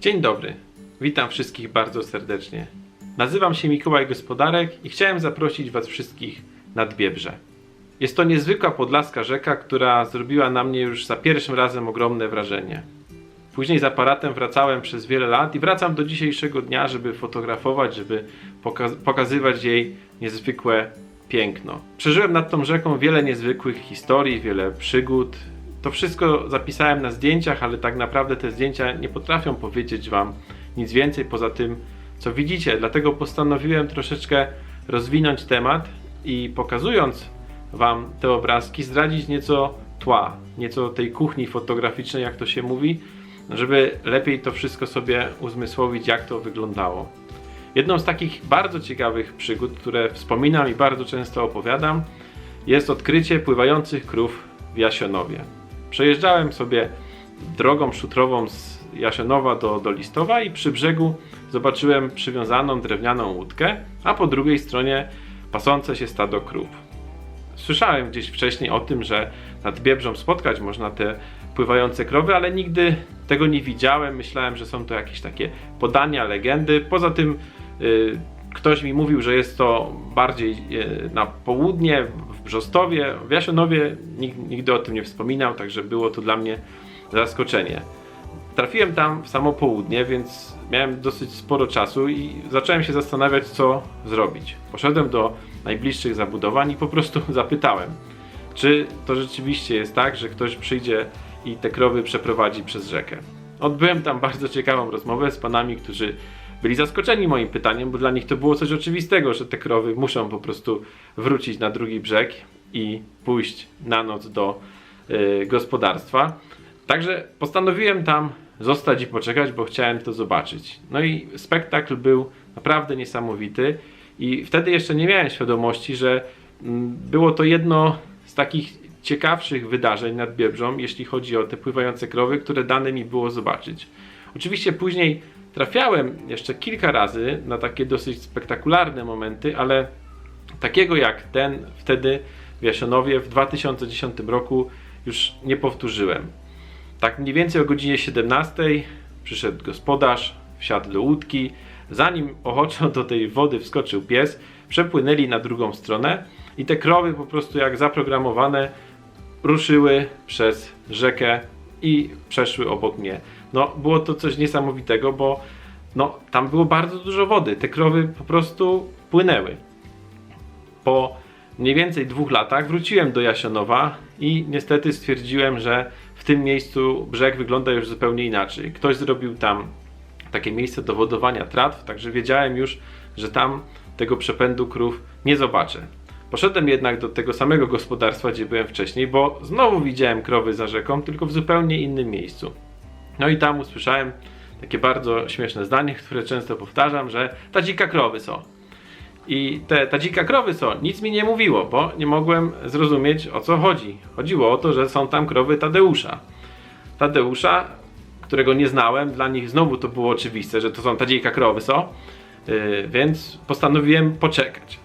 Dzień dobry, witam wszystkich bardzo serdecznie. Nazywam się Mikołaj Gospodarek i chciałem zaprosić Was wszystkich nad Biebrze. Jest to niezwykła podlaska rzeka, która zrobiła na mnie już za pierwszym razem ogromne wrażenie. Później z aparatem wracałem przez wiele lat i wracam do dzisiejszego dnia, żeby fotografować, żeby poka- pokazywać jej niezwykłe piękno. Przeżyłem nad tą rzeką wiele niezwykłych historii, wiele przygód. To wszystko zapisałem na zdjęciach, ale tak naprawdę te zdjęcia nie potrafią powiedzieć Wam nic więcej poza tym, co widzicie. Dlatego postanowiłem troszeczkę rozwinąć temat i pokazując Wam te obrazki, zdradzić nieco tła, nieco tej kuchni fotograficznej, jak to się mówi, żeby lepiej to wszystko sobie uzmysłowić, jak to wyglądało. Jedną z takich bardzo ciekawych przygód, które wspominam i bardzo często opowiadam, jest odkrycie pływających krów w Jasionowie. Przejeżdżałem sobie drogą szutrową z Jasionowa do, do Listowa i przy brzegu zobaczyłem przywiązaną drewnianą łódkę, a po drugiej stronie pasące się stado krów. Słyszałem gdzieś wcześniej o tym, że nad Biebrzą spotkać można te pływające krowy, ale nigdy tego nie widziałem. Myślałem, że są to jakieś takie podania, legendy. Poza tym y, ktoś mi mówił, że jest to bardziej y, na południe, w Brzostowie, w Jasionowie. Nikt, nigdy o tym nie wspominał, także było to dla mnie zaskoczenie. Trafiłem tam w samo południe, więc miałem dosyć sporo czasu i zacząłem się zastanawiać, co zrobić. Poszedłem do najbliższych zabudowań i po prostu zapytałem, czy to rzeczywiście jest tak, że ktoś przyjdzie i te krowy przeprowadzi przez rzekę. Odbyłem tam bardzo ciekawą rozmowę z panami, którzy byli zaskoczeni moim pytaniem, bo dla nich to było coś oczywistego, że te krowy muszą po prostu wrócić na drugi brzeg i pójść na noc do y, gospodarstwa. Także postanowiłem tam zostać i poczekać, bo chciałem to zobaczyć. No i spektakl był naprawdę niesamowity i wtedy jeszcze nie miałem świadomości, że mm, było to jedno z takich ciekawszych wydarzeń nad Biebrzą, jeśli chodzi o te pływające krowy, które dane mi było zobaczyć. Oczywiście później trafiałem jeszcze kilka razy na takie dosyć spektakularne momenty, ale takiego jak ten wtedy w Jasionowie w 2010 roku już nie powtórzyłem. Tak mniej więcej o godzinie 17 przyszedł gospodarz, wsiadł do łódki. Zanim ochoczo do tej wody wskoczył pies, przepłynęli na drugą stronę i te krowy po prostu jak zaprogramowane ruszyły przez rzekę i przeszły obok mnie. No, było to coś niesamowitego, bo no, tam było bardzo dużo wody. Te krowy po prostu płynęły. Po mniej więcej dwóch latach wróciłem do Jasionowa i niestety stwierdziłem, że w tym miejscu brzeg wygląda już zupełnie inaczej. Ktoś zrobił tam takie miejsce do wodowania tratw, także wiedziałem już, że tam tego przepędu krów nie zobaczę. Poszedłem jednak do tego samego gospodarstwa, gdzie byłem wcześniej, bo znowu widziałem krowy za rzeką, tylko w zupełnie innym miejscu. No i tam usłyszałem takie bardzo śmieszne zdanie, które często powtarzam, że ta dzika krowy są. I te, ta dzika krowy są, nic mi nie mówiło, bo nie mogłem zrozumieć o co chodzi. Chodziło o to, że są tam krowy Tadeusza. Tadeusza, którego nie znałem, dla nich znowu to było oczywiste, że to są tadziejka krowy są, yy, więc postanowiłem poczekać.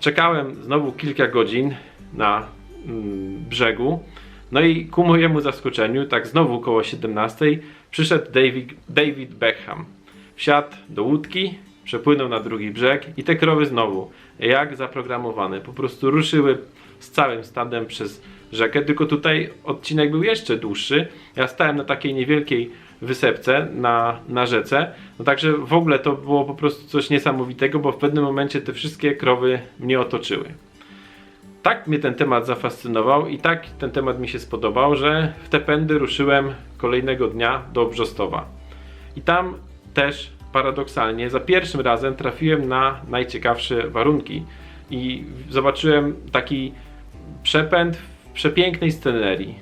Czekałem znowu kilka godzin na mm, brzegu, no i ku mojemu zaskoczeniu, tak znowu koło 17, przyszedł David, David Beckham. Wsiadł do łódki, przepłynął na drugi brzeg i te krowy znowu, jak zaprogramowane, po prostu ruszyły z całym stadem przez rzekę, tylko tutaj odcinek był jeszcze dłuższy. Ja stałem na takiej niewielkiej wysepce na, na rzece, no także w ogóle to było po prostu coś niesamowitego, bo w pewnym momencie te wszystkie krowy mnie otoczyły. Tak mnie ten temat zafascynował i tak ten temat mi się spodobał, że w te pędy ruszyłem kolejnego dnia do Brzostowa. I tam też paradoksalnie za pierwszym razem trafiłem na najciekawsze warunki i zobaczyłem taki przepęd w przepięknej scenerii.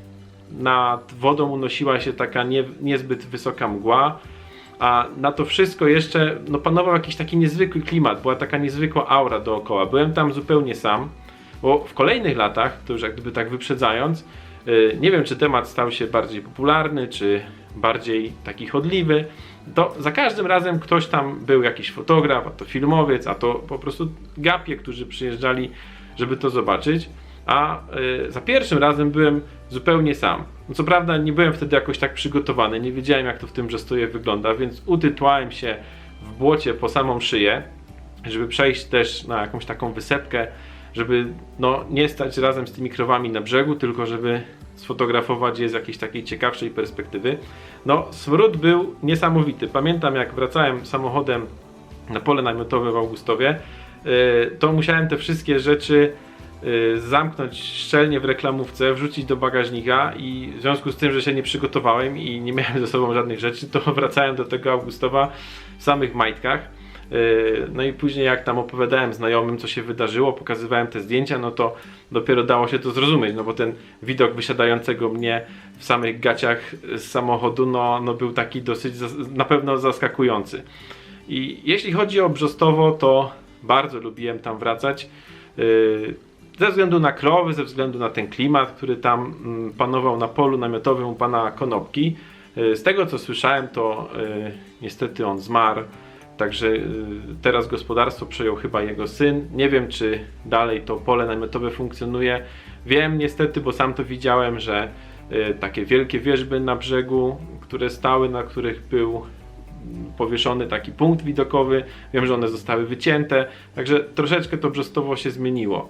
Nad wodą unosiła się taka nie, niezbyt wysoka mgła, a na to wszystko jeszcze no, panował jakiś taki niezwykły klimat, była taka niezwykła aura dookoła. Byłem tam zupełnie sam, bo w kolejnych latach, to już jak gdyby tak wyprzedzając, yy, nie wiem czy temat stał się bardziej popularny, czy bardziej taki chodliwy, to za każdym razem ktoś tam był jakiś fotograf, a to filmowiec, a to po prostu gapie, którzy przyjeżdżali, żeby to zobaczyć. A y, za pierwszym razem byłem zupełnie sam. No co prawda nie byłem wtedy jakoś tak przygotowany, nie wiedziałem jak to w tym Brzostowie wygląda, więc utytłałem się w błocie po samą szyję, żeby przejść też na jakąś taką wysepkę, żeby no, nie stać razem z tymi krowami na brzegu, tylko żeby sfotografować je z jakiejś takiej ciekawszej perspektywy. No, smród był niesamowity. Pamiętam jak wracałem samochodem na pole namiotowe w Augustowie, yy, to musiałem te wszystkie rzeczy yy, zamknąć szczelnie w reklamówce, wrzucić do bagażnika i w związku z tym, że się nie przygotowałem i nie miałem ze sobą żadnych rzeczy, to wracałem do tego Augustowa w samych majtkach. Yy, No i później jak tam opowiadałem znajomym, co się wydarzyło, pokazywałem te zdjęcia, no to dopiero dało się to zrozumieć, no bo ten widok wysiadającego mnie w samych gaciach z samochodu, no, no był taki dosyć na pewno zaskakujący. I jeśli chodzi o Brzostowo, to bardzo lubiłem tam wracać. Yy, Ze względu na krowy, ze względu na ten klimat, który tam mm, panował na polu namiotowym u pana Konopki. Yy, Z tego co słyszałem, to niestety on zmarł. Także y, teraz gospodarstwo przejął chyba jego syn. Nie wiem, czy dalej to pole namiotowe funkcjonuje. Wiem niestety, bo sam to widziałem, że y, takie wielkie wieżby na brzegu, które stały, na których był powieszony taki punkt widokowy. Wiem, że one zostały wycięte, także troszeczkę to Brzostowo się zmieniło.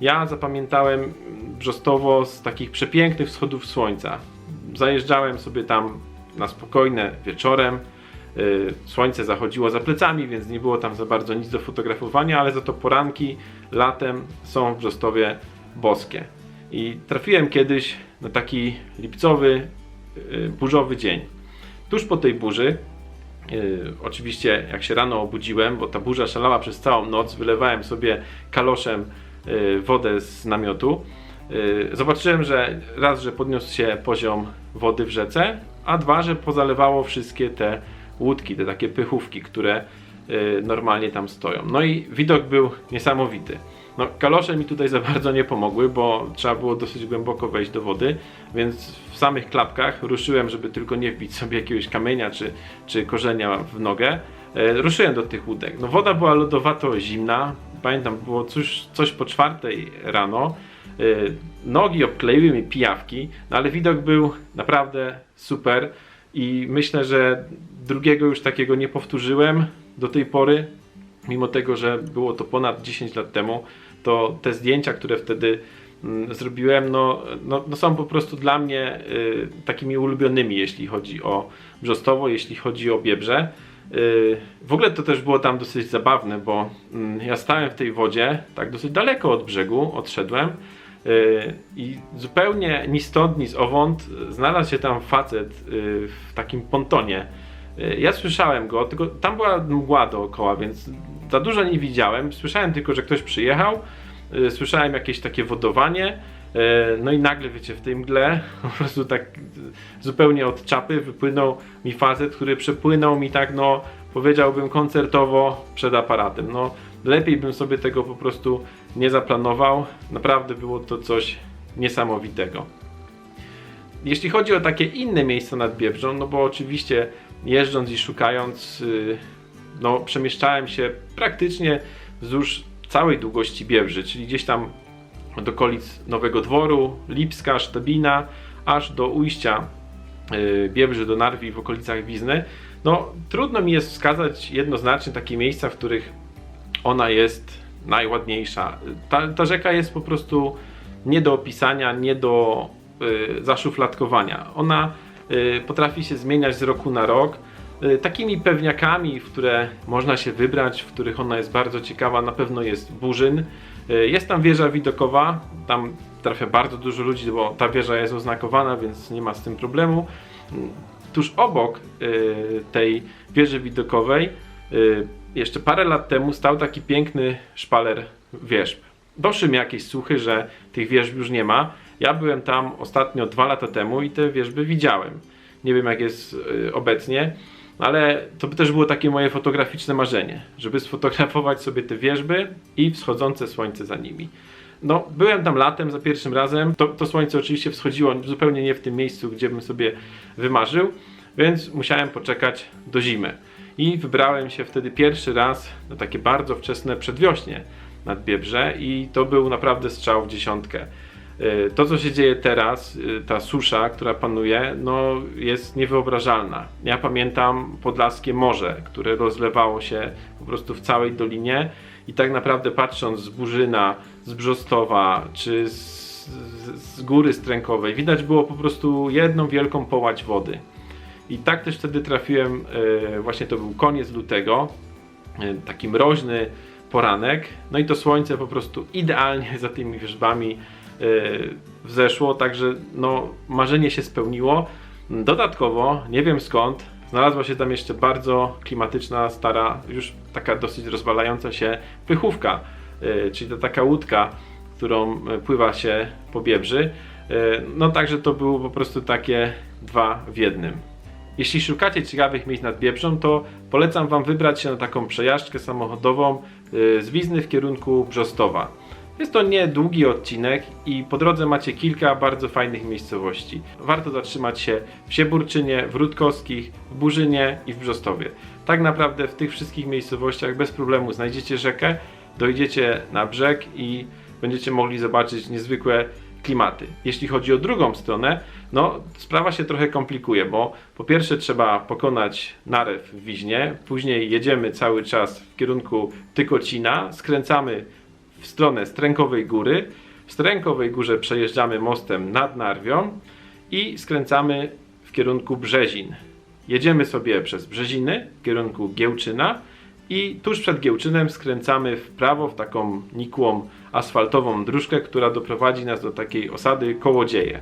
Ja zapamiętałem Brzostowo z takich przepięknych wschodów słońca. Zajeżdżałem sobie tam na spokojne wieczorem. Y, Słońce zachodziło za plecami, więc nie było tam za bardzo nic do fotografowania, ale za to poranki latem są w Brzostowie boskie. I trafiłem kiedyś na taki lipcowy, y, burzowy dzień. Tuż po tej burzy, y, oczywiście jak się rano obudziłem, bo ta burza szalała przez całą noc, wylewałem sobie kaloszem wodę z namiotu. Zobaczyłem, że raz, że podniósł się poziom wody w rzece, a dwa, że pozalewało wszystkie te łódki, te takie pychówki, które y, normalnie tam stoją. No i widok był niesamowity. No, kalosze mi tutaj za bardzo nie pomogły, bo trzeba było dosyć głęboko wejść do wody, więc w samych klapkach ruszyłem, żeby tylko nie wbić sobie jakiegoś kamienia czy, czy korzenia w nogę. E, ruszyłem do tych łódek. No, woda była lodowato zimna. Pamiętam, było coś, coś po czwartej rano. E, Nogi obkleiły mi pijawki, no ale widok był naprawdę super i myślę, że drugiego już takiego nie powtórzyłem do tej pory, mimo tego, że było to ponad 10 lat temu, to te zdjęcia, które wtedy mm, zrobiłem, no, no, no są po prostu dla mnie y, takimi ulubionymi, jeśli chodzi o Brzostowo, jeśli chodzi o Biebrze. Y, w ogóle to też było tam dosyć zabawne, bo mm, ja stałem w tej wodzie, tak dosyć daleko od brzegu, odszedłem y, i zupełnie ni stąd, ni zowąd znalazł się tam facet y, w takim pontonie. Y, Ja słyszałem go, tylko tam była mgła dookoła, więc za dużo nie widziałem. Słyszałem tylko, że ktoś przyjechał, słyszałem jakieś takie wodowanie. No i nagle, wiecie, w tej mgle po prostu tak zupełnie od czapy wypłynął mi facet, który przepłynął mi tak, no powiedziałbym koncertowo przed aparatem. No lepiej bym sobie tego po prostu nie zaplanował. Naprawdę było to coś niesamowitego. Jeśli chodzi o takie inne miejsca nad Biebrzą, no bo oczywiście jeżdżąc i szukając, yy, no przemieszczałem się praktycznie wzdłuż całej długości Biebrzy, czyli gdzieś tam od okolic Nowego Dworu, Lipska, Sztabina, aż do ujścia yy, Biebrzy do Narwi w okolicach Wizny. No trudno mi jest wskazać jednoznacznie takie miejsca, w których ona jest najładniejsza. Ta, ta rzeka jest po prostu nie do opisania, nie do y, zaszufladkowania. Ona y, potrafi się zmieniać z roku na rok. Y, takimi pewniakami, w które można się wybrać, w których ona jest bardzo ciekawa, na pewno jest Burzyn. Y, jest tam wieża widokowa, tam trafia bardzo dużo ludzi, bo ta wieża jest oznakowana, więc nie ma z tym problemu. Mm, Tuż obok y, tej wieży widokowej y, jeszcze parę lat temu stał taki piękny szpaler wierzb. Doszły mi jakieś słuchy, że tych wierzb już nie ma. Ja byłem tam ostatnio dwa lata temu i te wierzby widziałem. Nie wiem jak jest y, obecnie, ale to by też było takie moje fotograficzne marzenie, żeby sfotografować sobie te wierzby i wschodzące słońce za nimi. No, byłem tam latem za pierwszym razem. To, to słońce oczywiście wschodziło zupełnie nie w tym miejscu, gdzie bym sobie wymarzył, więc musiałem poczekać do zimy. I wybrałem się wtedy pierwszy raz na takie bardzo wczesne przedwiośnie nad Biebrze i to był naprawdę strzał w dziesiątkę. Y, To, co się dzieje teraz, y, ta susza, która panuje, no, jest niewyobrażalna. Ja pamiętam Podlaskie Morze, które rozlewało się po prostu w całej dolinie i tak naprawdę patrząc z Burzyna, z Brzostowa czy z, z, z Góry Strękowej, widać było po prostu jedną wielką połać wody. I tak też wtedy trafiłem, e, właśnie to był koniec lutego, e, taki mroźny poranek, no i to słońce po prostu idealnie za tymi wierzbami e, wzeszło, także no marzenie się spełniło. Dodatkowo, nie wiem skąd, znalazła się tam jeszcze bardzo klimatyczna, stara, już taka dosyć rozwalająca się pychówka, czyli to taka łódka, którą pływa się po Biebrzy. No także to było po prostu takie dwa w jednym. Jeśli szukacie ciekawych miejsc nad Biebrzą, to polecam Wam wybrać się na taką przejażdżkę samochodową y, z Wizny w kierunku Brzostowa. Jest to niedługi odcinek i po drodze macie kilka bardzo fajnych miejscowości. Warto zatrzymać się w Sieburczynie, w Rutkowskich, w Burzynie i w Brzostowie. Tak naprawdę w tych wszystkich miejscowościach bez problemu znajdziecie rzekę, dojdziecie na brzeg i będziecie mogli zobaczyć niezwykłe klimaty. Jeśli chodzi o drugą stronę, no sprawa się trochę komplikuje, bo po pierwsze trzeba pokonać narew w Wiźnie, później jedziemy cały czas w kierunku Tykocina, skręcamy w stronę Strękowej Góry, w Strękowej Górze przejeżdżamy mostem nad Narwią i skręcamy w kierunku Brzezin. Jedziemy sobie przez Brzeziny w kierunku Giełczyna i tuż przed Giełczynem skręcamy w prawo w taką nikłą asfaltową dróżkę, która doprowadzi nas do takiej osady Kołodzieje.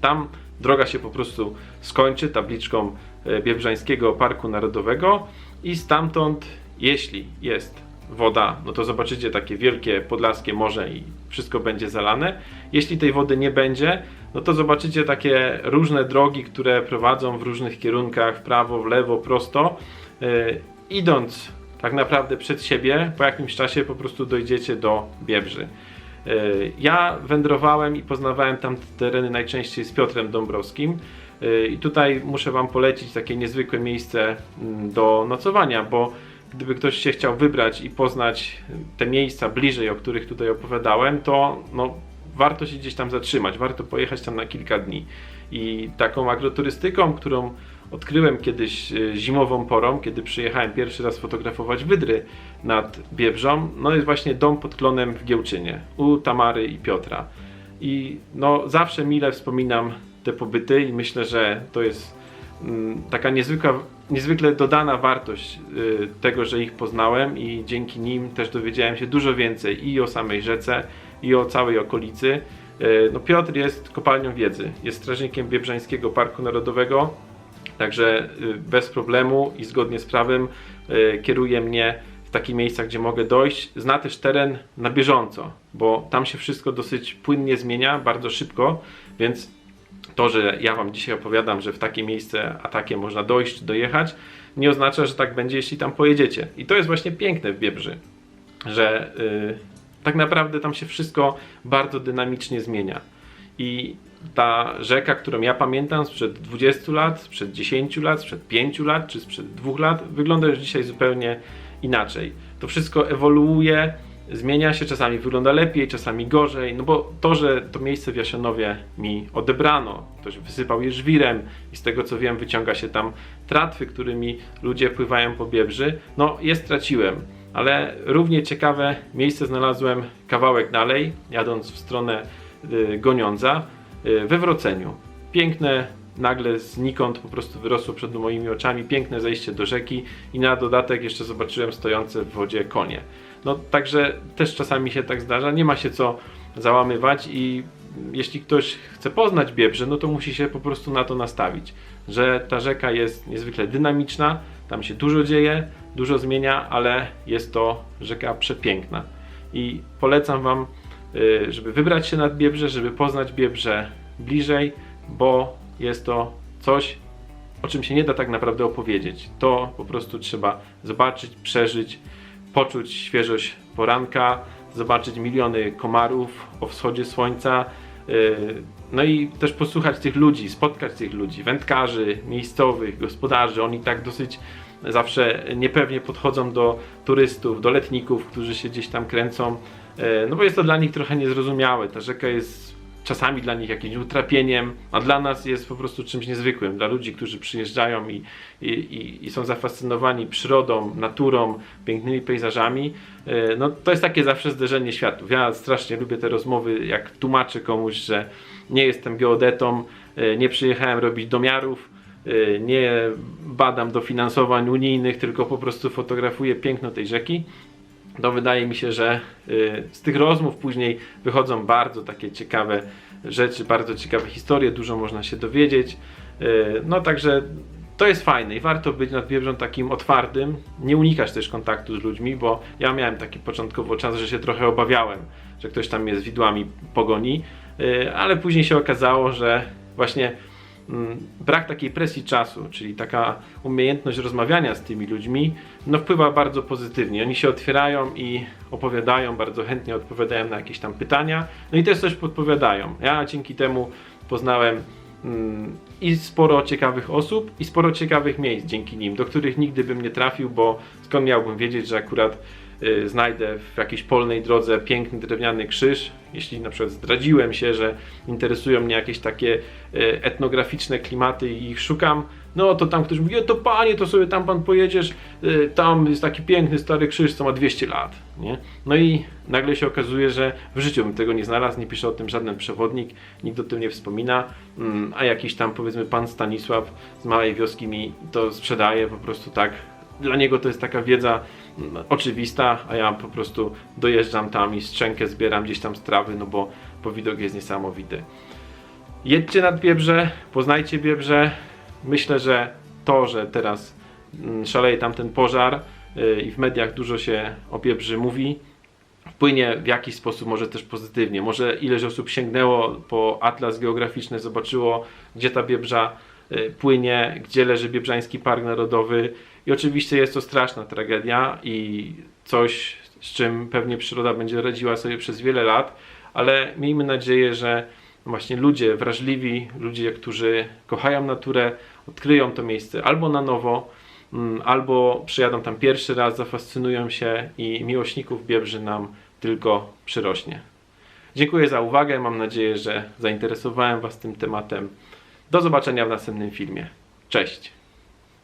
Tam droga się po prostu skończy tabliczką e, Biebrzańskiego Parku Narodowego i stamtąd, jeśli jest woda, no to zobaczycie takie wielkie podlaskie morze i wszystko będzie zalane. Jeśli tej wody nie będzie, no to zobaczycie takie różne drogi, które prowadzą w różnych kierunkach, w prawo, w lewo, prosto. E, idąc tak naprawdę przed siebie, po jakimś czasie po prostu dojdziecie do Biebrzy. E, Ja wędrowałem i poznawałem tam te tereny najczęściej z Piotrem Dąbrowskim. E, I tutaj muszę Wam polecić takie niezwykłe miejsce mm, do nocowania, bo gdyby ktoś się chciał wybrać i poznać te miejsca bliżej, o których tutaj opowiadałem, to no, warto się gdzieś tam zatrzymać, warto pojechać tam na kilka dni. I taką agroturystyką, którą odkryłem kiedyś e, zimową porą, kiedy przyjechałem pierwszy raz fotografować wydry nad Biebrzą, no jest właśnie dom pod klonem w Giełczynie, u Tamary i Piotra. I no zawsze mile wspominam te pobyty i myślę, że to jest mm, taka niezwykła, niezwykle dodana wartość y, tego, że ich poznałem i dzięki nim też dowiedziałem się dużo więcej i o samej rzece, i o całej okolicy. Y, No Piotr jest kopalnią wiedzy, jest strażnikiem Biebrzańskiego Parku Narodowego, Także y, bez problemu i zgodnie z prawem y, kieruje mnie w takie miejsca, gdzie mogę dojść. Zna też teren na bieżąco, bo tam się wszystko dosyć płynnie zmienia, bardzo szybko, więc to, że ja Wam dzisiaj opowiadam, że w takie miejsce, a takie można dojść, dojechać, nie oznacza, że tak będzie, jeśli tam pojedziecie. I to jest właśnie piękne w Biebrzy, że y, tak naprawdę tam się wszystko bardzo dynamicznie zmienia. I ta rzeka, którą ja pamiętam sprzed 20 lat, sprzed 10 lat, sprzed 5 lat czy sprzed 2 lat, wygląda już dzisiaj zupełnie inaczej. To wszystko ewoluuje, zmienia się, czasami wygląda lepiej, czasami gorzej, no bo to, że to miejsce w Jasianowie mi odebrano, ktoś wysypał je żwirem i z tego co wiem wyciąga się tam tratwy, którymi ludzie pływają po Biebrzy, no je straciłem. Ale równie ciekawe miejsce znalazłem kawałek dalej, jadąc w stronę y, Goniądza, we Wroceniu. Piękne, nagle znikąd po prostu wyrosło przed moimi oczami, piękne zejście do rzeki i na dodatek jeszcze zobaczyłem stojące w wodzie konie. No także też czasami się tak zdarza, nie ma się co załamywać i jeśli ktoś chce poznać Biebrze, no to musi się po prostu na to nastawić, że ta rzeka jest niezwykle dynamiczna, tam się dużo dzieje, dużo zmienia, ale jest to rzeka przepiękna. I polecam Wam, y, żeby wybrać się nad Biebrze, żeby poznać Biebrze bliżej, bo jest to coś, o czym się nie da tak naprawdę opowiedzieć. To po prostu trzeba zobaczyć, przeżyć, poczuć świeżość poranka, zobaczyć miliony komarów o wschodzie słońca. yy, No i też posłuchać tych ludzi, spotkać tych ludzi, wędkarzy, miejscowych, gospodarzy. Oni tak dosyć zawsze niepewnie podchodzą do turystów, do letników, którzy się gdzieś tam kręcą. yy, No bo jest to dla nich trochę niezrozumiałe. Ta rzeka jest czasami dla nich jakimś utrapieniem, a dla nas jest po prostu czymś niezwykłym. Dla ludzi, którzy przyjeżdżają i, i, i, są zafascynowani przyrodą, naturą, pięknymi pejzażami, e, no to jest takie zawsze zderzenie światów. Ja strasznie lubię te rozmowy, jak tłumaczę komuś, że nie jestem geodetą, e, nie przyjechałem robić domiarów, e, nie badam dofinansowań unijnych, tylko po prostu fotografuję piękno tej rzeki to wydaje mi się, że y, z tych rozmów później wychodzą bardzo takie ciekawe rzeczy, bardzo ciekawe historie, dużo można się dowiedzieć. Y, No także to jest fajne i warto być nad Biebrzą takim otwartym, nie unikać też kontaktu z ludźmi, bo ja miałem taki początkowo czas, że się trochę obawiałem, że ktoś tam mnie z widłami pogoni, y, ale później się okazało, że właśnie brak takiej presji czasu, czyli taka umiejętność rozmawiania z tymi ludźmi, no wpływa bardzo pozytywnie. Oni się otwierają i opowiadają, bardzo chętnie odpowiadają na jakieś tam pytania, no i też coś podpowiadają. Ja dzięki temu poznałem mm, i sporo ciekawych osób, i sporo ciekawych miejsc dzięki nim, do których nigdy bym nie trafił, bo skąd miałbym wiedzieć, że akurat znajdę w jakiejś polnej drodze piękny drewniany krzyż. Jeśli na przykład zdradziłem się, że interesują mnie jakieś takie y, etnograficzne klimaty i ich szukam, no to tam ktoś mówi, "E, to panie, to sobie tam pan pojedziesz, y, tam jest taki piękny stary krzyż, co ma 200 lat, nie? No i nagle się okazuje, że w życiu bym tego nie znalazł, nie pisze o tym żaden przewodnik, nikt o tym nie wspomina, mm, a jakiś tam powiedzmy pan Stanisław z małej wioski mi to sprzedaje po prostu tak dla niego to jest taka wiedza oczywista, a ja po prostu dojeżdżam tam i szczękę zbieram gdzieś tam z trawy, no bo, bo widok jest niesamowity. Jedźcie nad Biebrze, poznajcie Biebrze. Myślę, że to, że teraz mm, szaleje tam ten pożar yy, i w mediach dużo się o Biebrzy mówi, wpłynie w jakiś sposób może też pozytywnie. Może ileś osób sięgnęło po atlas geograficzny, zobaczyło, gdzie ta Biebrza y, płynie, gdzie leży Biebrzański Park Narodowy i oczywiście jest to straszna tragedia i coś, z czym pewnie przyroda będzie radziła sobie przez wiele lat, ale miejmy nadzieję, że właśnie ludzie wrażliwi, ludzie, którzy kochają naturę, odkryją to miejsce albo na nowo, mm, albo przyjadą tam pierwszy raz, zafascynują się i miłośników Biebrzy nam tylko przyrośnie. Dziękuję za uwagę, mam nadzieję, że zainteresowałem Was tym tematem. Do zobaczenia w następnym filmie. Cześć!